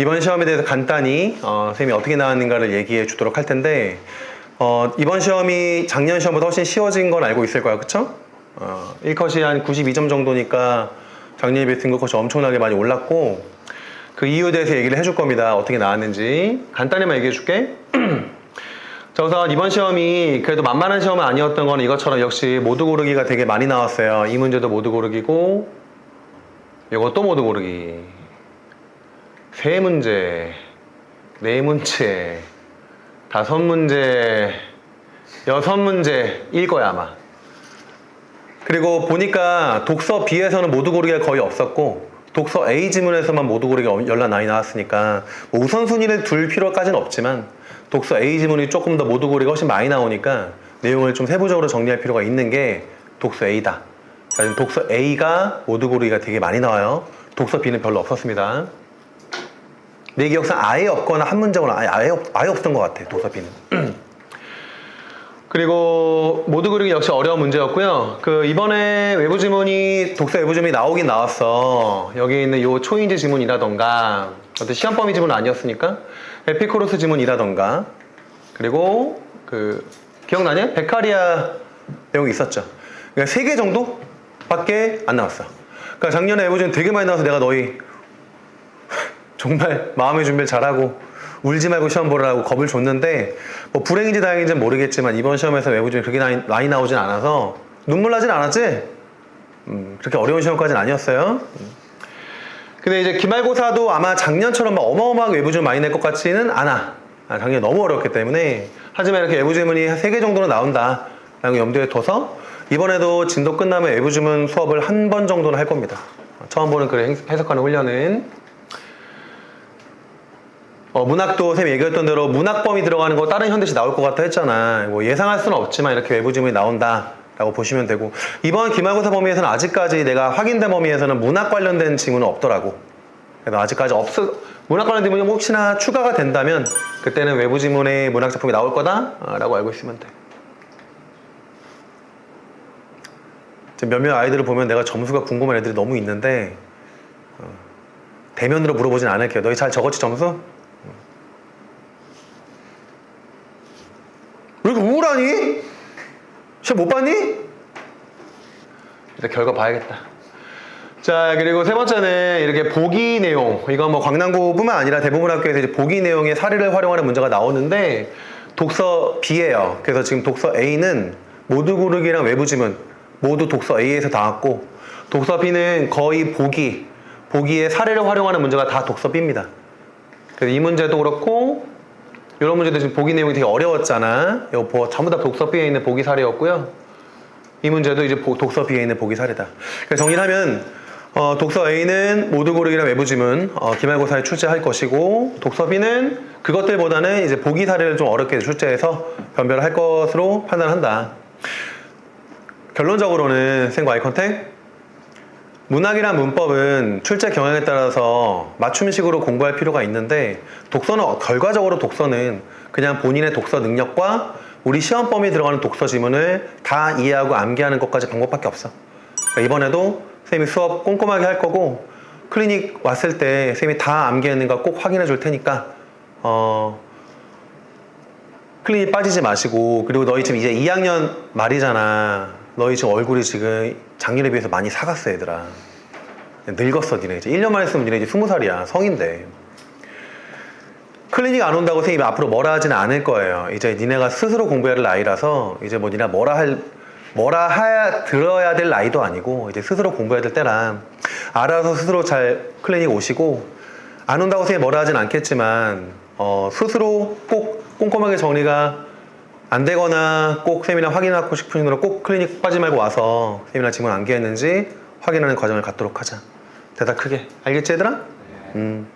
이번 시험에 대해서 간단히 어, 선생님이 어떻게 나왔는가를 얘기해 주도록 할 텐데 어, 이번 시험이 작년 시험보다 훨씬 쉬워진 건 알고 있을 거야, 그쵸? 어, 1컷이 한 92점 정도니까 작년에 비해 등급컷이 엄청나게 많이 올랐고 그 이유에 대해서 얘기를 해줄 겁니다. 어떻게 나왔는지 간단히만 얘기해 줄게. 자, 우선 이번 시험이 그래도 만만한 시험은 아니었던 건 이것처럼 역시 모두 고르기가 되게 많이 나왔어요. 이 문제도 모두 고르기고 이것도 모두 고르기. 세 문제, 네 문제, 다섯 문제, 여섯 문제일 거야 아마. 그리고 보니까 독서 B에서는 모두 고르기가 거의 없었고 독서 A 지문에서만 모두 고르기가 연락 많이 나왔으니까 뭐 우선순위를 둘 필요까지는 없지만 독서 A 지문이 조금 더 모두 고르기가 훨씬 많이 나오니까 내용을 좀 세부적으로 정리할 필요가 있는 게 독서 A다. 자, 지금 독서 A가 모두 고르기가 되게 많이 나와요. 독서 B는 별로 없었습니다. 내 기억상 아예 없거나 한 문제거나 아예, 아예, 없, 아예 없던 것 같아, 독서 B는. 그리고 모두 그리기 역시 어려운 문제였고요. 그 이번에 외부 지문이 독서 외부 지문이 나오긴 나왔어. 여기 있는 요 초인지 지문이라던가 어떤 시험 범위 지문은 아니었으니까 에피코로스 지문이라던가 그리고 그 기억나냐? 베카리아 내용이 있었죠. 그러니까 세개 정도 밖에 안 나왔어. 그러니까 작년에 외부 지문 되게 많이 나와서 내가 너희 정말 마음의 준비를 잘하고 울지 말고 시험 보라고 겁을 줬는데 뭐 불행인지 다행인지는 모르겠지만 이번 시험에서 외부점이 그렇게 많이, 많이 나오진 않아서 눈물 나진 않았지? 음, 그렇게 어려운 시험까지는 아니었어요. 음. 근데 이제 기말고사도 아마 작년처럼 막 어마어마하게 외부점 많이 낼 것 같지는 않아. 아, 작년에 너무 어렵기 때문에 하지만 이렇게 외부 지문이 한 3개 정도는 나온다 라는 거 염두에 둬서 이번에도 진도 끝나면 외부 지문 수업을 한 번 정도는 할 겁니다. 처음 보는 글 해석하는 훈련은 어, 문학도 쌤이 얘기했던 대로 문학범위 들어가는 거 다른 현대시 나올 것 같아 했잖아. 뭐 예상할 수는 없지만 이렇게 외부 지문이 나온다 라고 보시면 되고 이번 기말고사 범위에서는 아직까지 내가 확인된 범위에서는 문학 관련된 지문은 없더라고. 그래서 아직까지 없어 문학 관련된 지문이 혹시나 추가가 된다면 그때는 외부 지문에 문학 작품이 나올 거다 라고 알고 있으면 돼. 지금 몇몇 아이들을 보면 내가 점수가 궁금한 애들이 너무 있는데 어, 대면으로 물어보진 않을게요. 너희 잘 적었지 점수? 우울하니? 시험 못 봤니? 일단 결과 봐야겠다. 자, 그리고 세 번째는 이렇게 보기 내용. 이건 뭐 광남구뿐만 아니라 대부분 학교에서 이제 보기 내용의 사례를 활용하는 문제가 나오는데 독서 B예요. 그래서 지금 독서 A는 모두 고르기랑 외부 지문 모두 독서 A에서 나왔고 독서 B는 거의 보기, 보기의 사례를 활용하는 문제가 다 독서 B입니다. 그래서 이 문제도 그렇고 이런 문제도 지금 보기 내용이 되게 어려웠잖아. 이거 보- 전부 다 독서 B에 있는 보기 사례였고요. 이 문제도 이제 보- 독서 B에 있는 보기 사례다. 그래서 정리를 하면 어, 독서 A는 모두 고르기랑 외부 지문 어, 기말고사에 출제할 것이고 독서 B는 그것들보다는 이제 보기 사례를 좀 어렵게 출제해서 변별을 할 것으로 판단한다. 결론적으로는 생과 아이 컨택 문학이란 문법은 출제 경향에 따라서 맞춤식으로 공부할 필요가 있는데 독서는 어- 결과적으로 독서는 그냥 본인의 독서 능력과 우리 시험 범위 들어가는 독서 지문을 다 이해하고 암기하는 것까지 방법밖에 없어. 그러니까 이번에도 선생님이 수업 꼼꼼하게 할 거고 클리닉 왔을 때 선생님이 다 암기했는가 꼭 확인해 줄 테니까 어 클리닉 빠지지 마시고 그리고 너희 지금 이제 2학년 말이잖아. 너희 지금 얼굴이 지금 작년에 비해서 많이 사갔어 얘들아. 늙었어 니네 이제 1년만 했으면 니네 이제 20살이야 성인데. 클리닉 안 온다고 선생님이 앞으로 뭐라 하지는 않을 거예요. 이제 니네가 스스로 공부해야 할 나이라서 이제 뭐 니네 뭐라 할 뭐라 하 들어야 될 나이도 아니고 이제 스스로 공부해야 될 때라 알아서 스스로 잘 클리닉 오시고 안 온다고 선생님이 뭐라 하진 않겠지만 어, 스스로 꼭 꼼꼼하게 정리가 안 되거나 꼭 세미나 확인하고 싶은 분은 꼭 클리닉 빠지 말고 와서 세미나 지문 암기했는지 확인하는 과정을 갖도록 하자. 대답 크게. 알겠지 얘들아? 음.